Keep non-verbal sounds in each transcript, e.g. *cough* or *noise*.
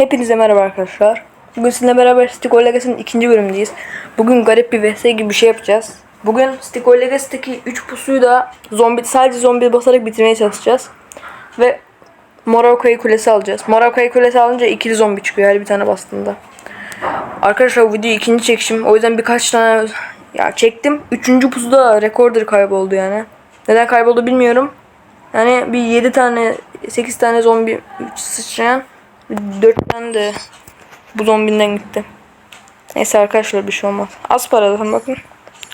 Hepinize merhaba arkadaşlar. Bugün sizinle beraber Stick Legacy'nin ikinci bölümündeyiz. Bugün garip bir vs gibi bir şey yapacağız. Bugün Stick Legacy'deki 3 pusuyu da zombi sadece zombi basarak bitirmeye çalışacağız. Ve Morocco'yu kulesi alacağız. Morocco'yu kulesi alınca ikili zombi çıkıyor her bir tane bastığında. Arkadaşlar bu video ikinci çekişim. O yüzden birkaç tane ya çektim. Üçüncü pusuda rekorder kayboldu yani. Neden kayboldu bilmiyorum. Yani bir 7 tane 8 tane zombi sıçrayan 4 tane de bu zombinden gitti. Neyse arkadaşlar bir şey olmaz. Az para zaten bakın.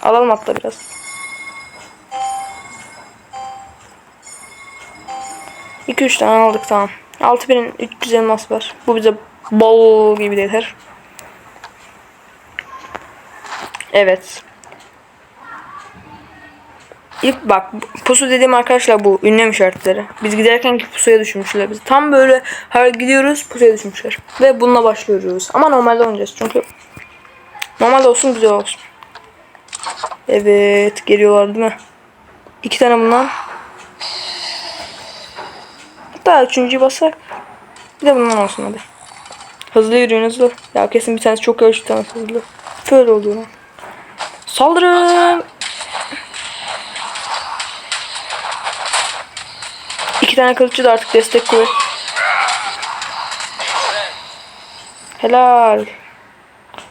Alalım hatta biraz. İki üç tane aldık tamam. 6000'in 300 elmas var. Bu bize bol gibi yeter. Evet. İlk bak pusu dediğim arkadaşlar bu ünlem işaretleri. Biz giderken ki pusuya düşmüşler biz. Tam böyle her gidiyoruz pusuya düşmüşler. Ve bununla başlıyoruz. Ama normalde oynayacağız çünkü normalde olsun güzel olsun. Evet geliyorlar değil mi? İki tane bundan. Hatta üçüncüyü basak. Bir de bundan olsun hadi. Hızlı yürüyün hızlı. Ya kesin bir tanesi çok yavaş bir tanesi hızlı. Böyle oluyor lan. Saldırın. İki tane kılıççı da artık destek koy. Helal.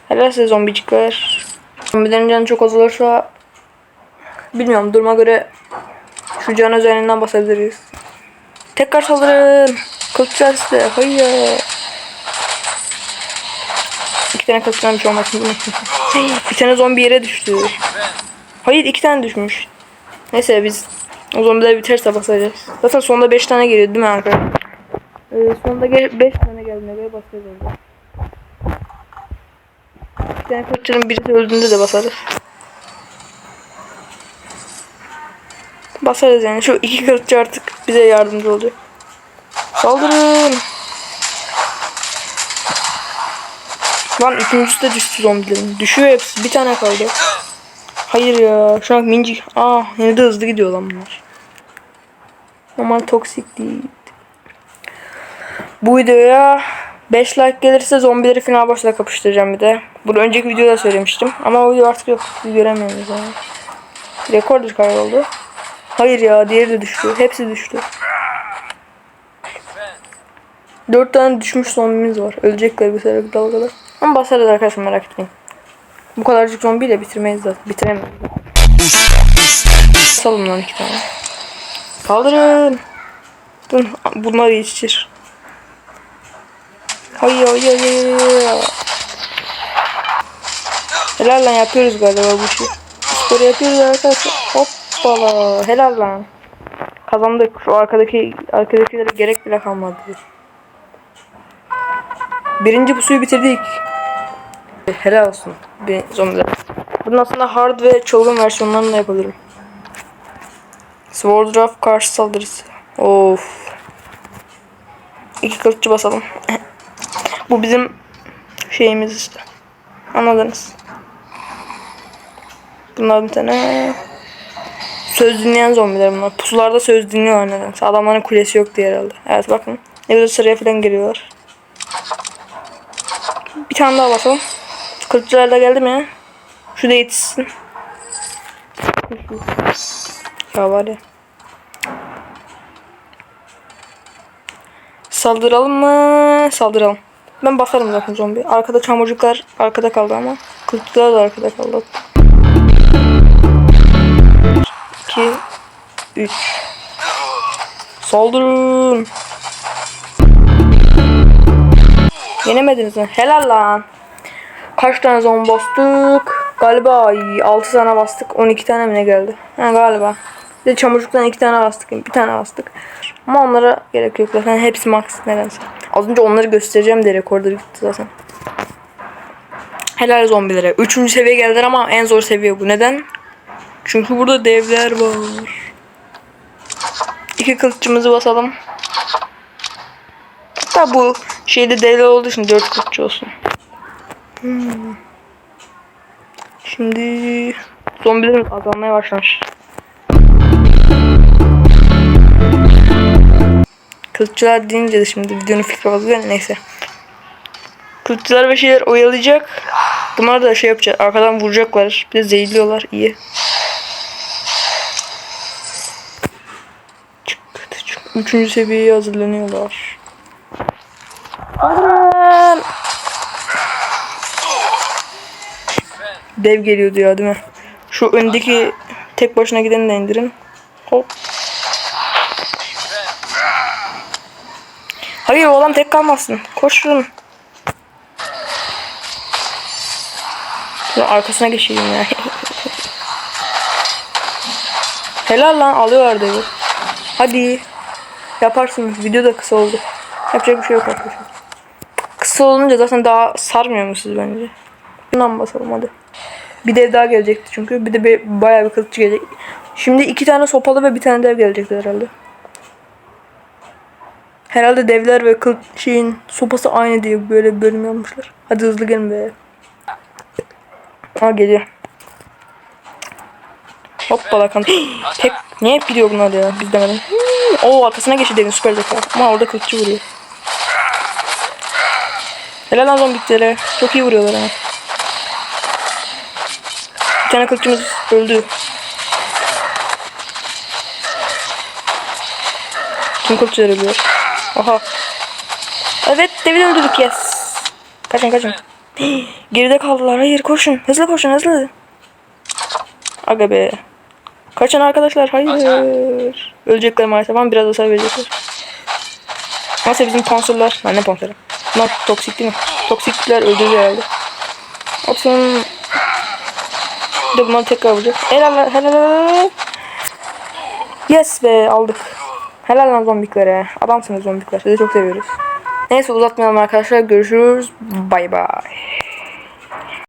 Helal size zombicikler. Zombilerin canı çok azalırsa bilmiyorum duruma göre şu can üzerinden basabiliriz. Tekrar saldırın. Kılıççılar size. Hayır. İki tane kılıççıdan bir şey olmasın. bir *laughs* tane zombi yere düştü. Hayır iki tane düşmüş. Neyse biz o zombiler biterse basacağız. Zaten sonunda 5 tane geliyor değil mi arkadaşlar? Ee, sonunda 5 tane geldiğine göre basacağız orada. Bir tane kılıççının birisi öldüğünde de basarız. Basarız yani. Şu iki kılıççı artık bize yardımcı oluyor. Saldırın. Lan üçüncüsü de düştü zombilerin. Düşüyor hepsi. Bir tane kaldı. Hayır ya. Şu an mincik. Aa yine de hızlı gidiyor lan bunlar. Normal toksik değil. Bu videoya 5 like gelirse zombileri final başla kapıştıracağım bir de. Bunu önceki videoda söylemiştim. Ama o video artık yok. Göremiyoruz yani. Rekordur kayboldu. Hayır ya diğeri de düştü. Hepsi düştü. 4 tane düşmüş zombimiz var. Ölecekler bir süre kadar. Ama basarız arkadaşlar merak etmeyin. Bu kadarcık zombiyle bitirmeyiz zaten. Bitiremeyiz. Salın lan iki tane. Kaldırın. Dur, bunlar yetişir. Hayır hayır hayır. Helal lan yapıyoruz galiba bu işi. Spor yapıyoruz arkadaşlar. Hoppala. Helal lan. Kazandık. Şu arkadaki arkadakilere gerek bile kalmadı. Birinci pusuyu bitirdik. Helal olsun. Bir zombiler. Bunun aslında hard ve çılgın versiyonlarını da yapabilirim. Sword Draft karşı saldırısı. Of. İki kılıççı basalım. *laughs* Bu bizim şeyimiz işte. Anladınız. Bunlar bir tane söz dinleyen zombiler bunlar. Pusularda söz dinliyorlar nedense. Adamların kulesi yok diye herhalde. Evet bakın. Ne güzel sıraya falan giriyorlar. Bir tane daha basalım. Kılıççılar da geldi mi? Şu da yetişsin. Ya var ya. Saldıralım mı? Saldıralım. Ben bakarım zaten zombi. Arkada çamurcuklar arkada kaldı ama. Kılıççılar da arkada kaldı. 2 3 Saldırın. Yenemediniz mi? Helal lan. Kaç tane zombi bastık? Galiba 6 tane bastık. 12 tane mi ne geldi? Ha galiba. Bir de çamurcuktan 2 tane bastık. Bir tane bastık. Ama onlara gerek yok zaten. Hepsi max nedense. Az önce onları göstereceğim de rekorda gitti zaten. Helal zombilere. Üçüncü seviye geldiler ama en zor seviye bu. Neden? Çünkü burada devler var. İki kılıççımızı basalım. Hatta bu şeyde devler olduğu için dört kılıççı olsun. Hmm. Şimdi zombilerimiz azalmaya başlamış. Kılıççılar deyince de şimdi videonun fikri oluyor neyse. Kılıççılar ve şeyler oyalayacak. Bunlar da şey yapacak. Arkadan vuracaklar. Bir de zehirliyorlar. İyi. Üçüncü seviyeye hazırlanıyorlar. Aman! Dev geliyordu ya değil mi? Şu öndeki tek başına gideni de indirin. Hop. Hayır oğlan tek kalmasın. Koşun. Şunun arkasına geçeyim ya. *laughs* Helal lan alıyorlar devi. Hadi. Yaparsınız. Video da kısa oldu. Yapacak bir şey yok arkadaşlar. Kısa olunca zaten daha sarmıyor musunuz bence? Bundan basalım hadi. Bir dev daha gelecekti çünkü. Bir de bir, bayağı bir kılıççı gelecek. Şimdi iki tane sopalı ve bir tane dev gelecekti herhalde. Herhalde devler ve kıl şeyin sopası aynı diye böyle bir bölüm yapmışlar. Hadi hızlı gelin be. Aa geliyor. Hoppala kan. *gasps* Tek niye hep gidiyor bunlar ya? Biz demedim. Oo arkasına geçti devin süper zeka. Ama orada kılıççı vuruyor. Helal lan zombiklere. Çok iyi vuruyorlar ha. Tane kılıççımız öldü. Kim kılıççılar ölüyor? Aha. Evet Devin öldürdük yes. Kaçın kaçın. *gasps* Geride kaldılar. Hayır koşun. Hızlı koşun hızlı. Aga be. Kaçın arkadaşlar. Hayır. Ölecekler maalesef ama biraz hasar verecekler. Nasıl bizim pansurlar? Ha ne pansuru? Bunlar toksik değil mi? Toksikler öldürüyor herhalde. Atın. De bunları tekrar vuracak. Helal helal helal. Yes be aldık. Helal lan zombiklere. Adamsınız zombikler. Sizi çok seviyoruz. Neyse uzatmayalım arkadaşlar. Görüşürüz. Bay bay.